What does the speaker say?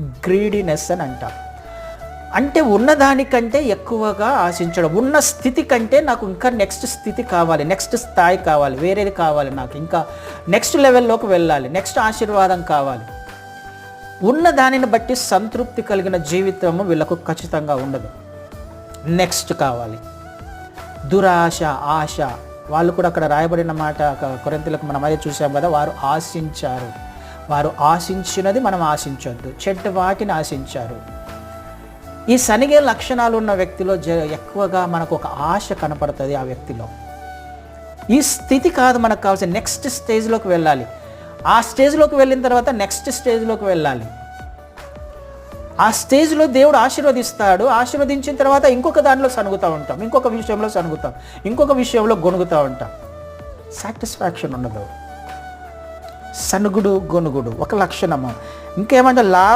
Greediness అని అంటారు. అంటే ఉన్నదానికంటే ఎక్కువగా ఆశించడం ఉన్న స్థితి కంటే నాకు ఇంకా నెక్స్ట్ స్థితి కావాలి నెక్స్ట్ స్థాయి కావాలి వేరేది కావాలి నాకు ఇంకా నెక్స్ట్ లెవెల్లోకి వెళ్ళాలి నెక్స్ట్ ఆశీర్వాదం కావాలి. ఉన్న దానిని బట్టి సంతృప్తి కలిగిన జీవితము వీళ్ళకు ఖచ్చితంగా ఉండదు. నెక్స్ట్ కావాలి. దురాశ ఆశ వాళ్ళు కూడా అక్కడ రాయబడిన మాట కొరంతలకు మనం అదే చూసాం కదా వారు ఆశించారు. వారు ఆశించినది మనం ఆశించొద్దు. చెడ్డ వాటిని ఆశించారు. ఈ సనిగే లక్షణాలు ఉన్న వ్యక్తిలో జ ఎక్కువగా మనకు ఒక ఆశ కనపడుతుంది ఆ వ్యక్తిలో. ఈ స్థితి కాదు మనకు కావాల్సిన నెక్స్ట్ స్టేజ్లోకి వెళ్ళాలి. ఆ స్టేజ్లోకి వెళ్ళిన తర్వాత నెక్స్ట్ స్టేజ్లోకి వెళ్ళాలి. ఆ స్టేజ్లో దేవుడు ఆశీర్వదిస్తాడు. ఆశీర్వదించిన తర్వాత ఇంకొక దానిలో సనుగుతూ ఉంటాం. ఇంకొక విషయంలో సనుగుతాం. ఇంకొక విషయంలో గొనుగుతూ ఉంటాం. సాటిస్ఫాక్షన్ ఉండదు. సనుగుడు గొనుగుడు. ఒక లక్షణము. ఇంకేమంటే లా